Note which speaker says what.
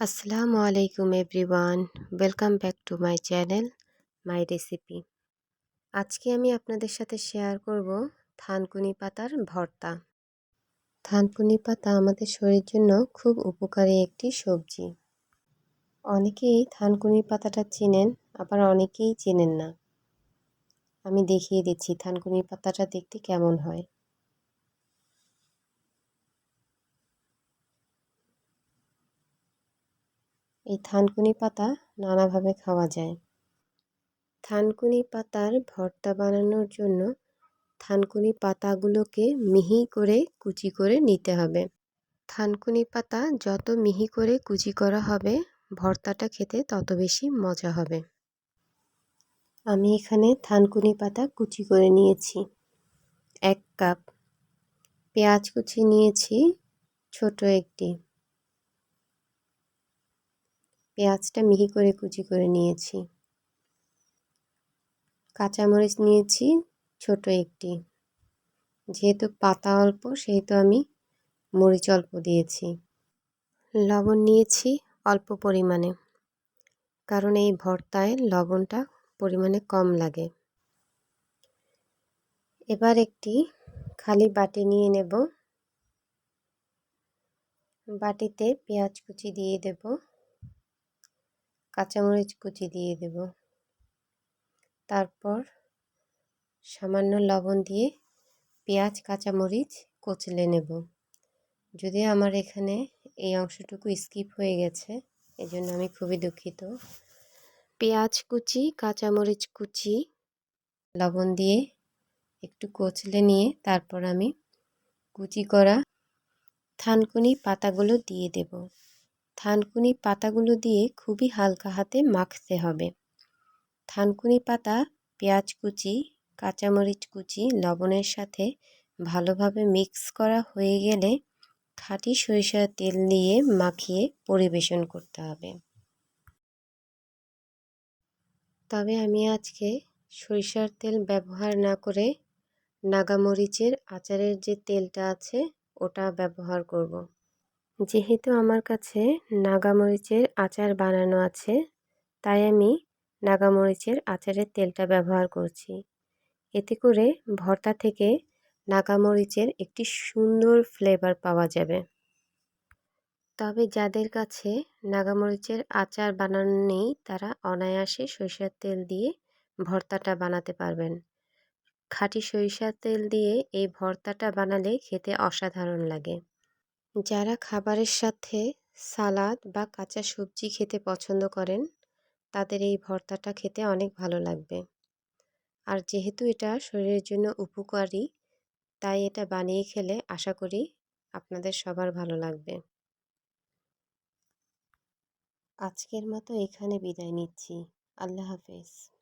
Speaker 1: আসসালামু আলাইকুম everyone. Welcome back to my channel, my recipe. আজকে আমি আপনাদের সাথে শেয়ার করব থানকুনি পাতার ভর্তা। থানকুনি পাতা আমাদের শরীরের জন্য খুব উপকারী একটি সবজি। অনেকেই থানকুনি পাতাটা চেনেন, আবার অনেকেই চেনেন না। আমি দেখিয়ে দিচ্ছি থানকুনি পাতাটা দেখতে কেমন হয়। এই থানকুনি পাতা নানাভাবে খাওয়া যায়। থানকুনি পাতার ভর্তা বানানোর জন্য থানকুনি পাতাগুলোকে মিহি করে কুচি করে নিতে হবে। থানকুনি পাতা যত মিহি করে কুচি করা হবে, ভর্তাটা খেতে তত বেশি মজা হবে। আমি এখানে থানকুনি পাতা কুচি করে নিয়েছি। এক কাপ। পেঁয়াজ কুচি নিয়েছি, ছোট একটি। পেঁয়াজটা মিহি করে কুচি করে নিয়েছি। কাঁচামরিচ নিয়েছি, ছোট একটি। যেহেতু পাতা অল্প, সেহেতু আমি মরিচ অল্প দিয়েছি। লবণ নিয়েছি অল্প পরিমাণে, কারণ এই ভর্তায় লবণটা পরিমাণে কম লাগে। এবার একটি খালি বাটি নিয়ে নেব। বাটিতে পেঁয়াজ কুচি দিয়ে দেব। কাঁচামরিচ কুচি দিয়ে দেব। তারপর সামান্য লবণ দিয়ে পেঁয়াজ, কাঁচামরিচ কচলে নেব। যদি আমার এখানে এই অংশটুকু স্কিপ হয়ে গেছে, এজন্য আমি খুবই দুঃখিত। পেঁয়াজ কুচি, কাঁচামরিচ কুচি, লবণ দিয়ে একটু কচলে নিয়ে তারপর আমি কুচি করা থানকুনি পাতাগুলো দিয়ে দেব। থানকুনি পাতাগুলো দিয়ে খুবই হালকা হাতে মাখতে হবে থানকুনি পাতা, পেঁয়াজ কুচি, কাঁচামরিচ কুচি, লবণের সাথে ভালোভাবে মিক্স করা হয়ে গেলে খাঁটি সরিষার তেল দিয়ে মাখিয়ে পরিবেশন করতে হবে তবে আমি আজকে সরিষার তেল ব্যবহার না করে নাগামরিচের আচারের যে তেলটা আছে, ওটা ব্যবহার করব। যেহেতু আমার কাছে নাগামরিচের আচার বানানো আছে, তাই আমি নাগামরিচের আচারের তেলটা ব্যবহার করছি। এতে করে ভর্তা থেকে নাগামরিচের একটি সুন্দর ফ্লেভার পাওয়া যাবে। তবে যাদের কাছে নাগামরিচের আচার বানানো নেই, তারা অনায়াসে সরিষার তেল দিয়ে ভর্তাটা বানাতে পারবেন। খাঁটি সরিষার তেল দিয়ে এই ভর্তাটা বানালে খেতে অসাধারণ লাগে। যারা খাবারের সাথে সালাদ বা কাঁচা সবজি খেতে পছন্দ করেন, তাদের এই ভর্তাটা খেতে অনেক ভালো লাগবে। আর যেহেতু এটা শরীরের জন্য উপকারী, তাই এটা বানিয়ে খেলে আশা করি আপনাদের সবার ভালো লাগবে। আজকের মতো এখানে বিদায় নিচ্ছি। আল্লাহ হাফেজ।